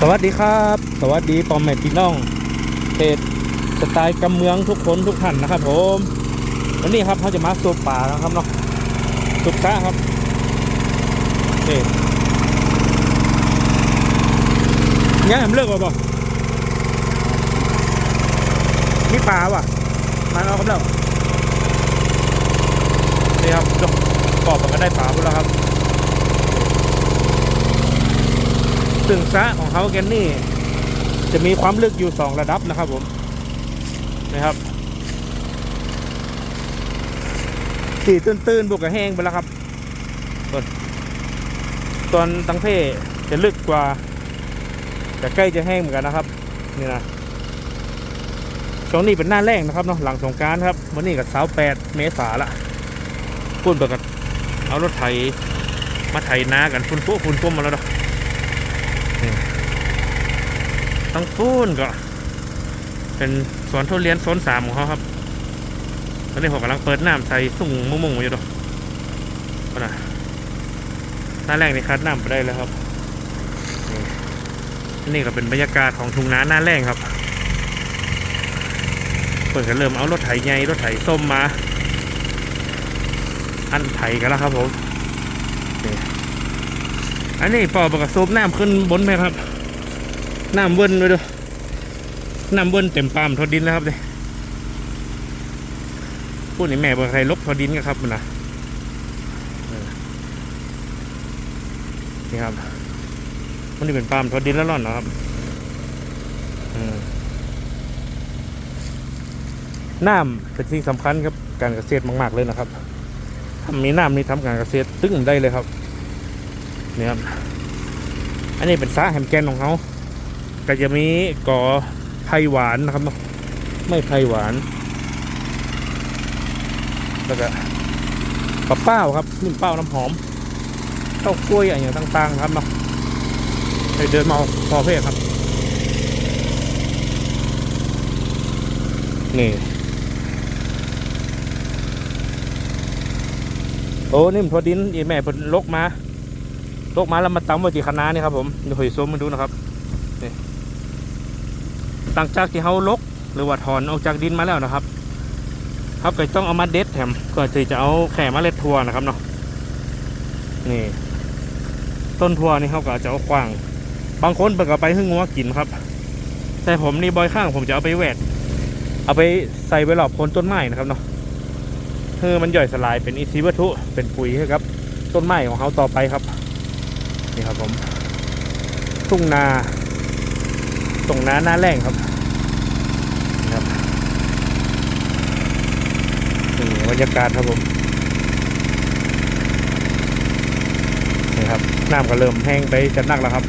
สวัสดีครับ สวัสดีปอมแม่พี่น้องเพจสไตล์กำเมืองทุกคนทุกท่านนะครับ ผมวันนี้ครับเขาจะมาสูบป่านะครับเนาะสูบซะครับนี่ยังผมเลิกว่าบ่มีปลาว่ะมาเอาครับแล้วนี่ครับจบปอบมันก็ได้ปลาพุ่นแล้วครับ ซึ่งสระของเขาแกนนี่ จะมีความลึกอยู่สองระดับนะครับผม นะครับสีตื้นๆบวกกับแห้งไปแล้วครับ ตอนตังเพ่จะลึกกว่าแต่ใกล้จะแห้งเหมือนกันนะครับ นี่นะช่วงนี้เป็นหน้าแรงนะครับเนาะหลังสงกรารครับ วันนี้กับเสาแปดเมษาละพุ่นเบิกกับเอารถไถมาไถนากันฝุ่นปุ๊ฝุ่นปุ๊มมาแล้วเนาะ ตั้งปูนก็ เป็นสวนทุเรียนโซนสามของเขาครับ ตอนนี้ผมกำลังเปิดน้ำใส่สุ่งมุ่งๆอยู่ดอกนะหน้าแรกนี่คัดน้ำไปได้แล้วครับนี่ก็เป็นบรรยากาศของทุ่งนาหน้าแรงครับ เปิดกันเริ่มเอารถไถใหญ่รถไถส้มมา อันไถกันแล้วครับผม อันนี้ปอประกบซูบน้ำขึ้นบนไหมครับ น้ำเบิ้ลไปดูน้ำเบิ้ลเต็มปามทอดินแล้วครับเนี่ยพูดในแม่บอกใครลบทอดินกันครับมันนะนี่ครับมันนี่เป็นปามทอดินแล้วร่อนนะครับน้ำเป็นสิ่งสำคัญครับการเกษตรมาก ๆ เลยนะครับถ้ามีน้ำนี่ทำการเกษตรตึ้งได้เลยครับนี่ครับอันนี้เป็นสาแฮมแกนของเขา ก็จมีก่อไผ่หวานนะครับเนาะไม่ไผ่หวาน แล้วก็ปลาเป้าครับนิ่มเป้าน้ำหอมเต้าวกล้วยอะไรอย่างต่างๆครับเนาะไปเดินมาเอาพอเพศครับ นี่โอ้นี่มพอดินอีแม่พนลกมาลกมาแล้วมาตำไว้ที่คณะนี่ครับผมเดี๋ยวหอยส้มมาดูนะครับนี่ หลังจากที่เขาลกหรือว่าถอนออกจากดินมาแล้วนะครับเขาก็ต้องเอามาเด็ดแถมก็ที่จะเอาแข่มาเล็ดทัวนะครับเนาะนี่ ต้นทัวนี่เขาก็จะเอาขวาง บางคนเปิดก็ไปหึ่งงัวกินครับ แต่ผมนี่บอยข้างผมจะเอาไปแหวกเอาไปใส่ไว้หลอบคนต้นไม้นะครับเนาะเพื่อมันย่อยสลายเป็นอินทรีย์วัตถุเป็นปุ๋ยให้ครับ ต้นไม้ของเขาต่อไปครับ นี่ครับผม ทุ่งนา ตรงน้าหน้าแรงครับนะครับนี่บรรยากาศครับผมนี่ครับน้ำก็เริ่มแห้งไปจะนักแล้วครับ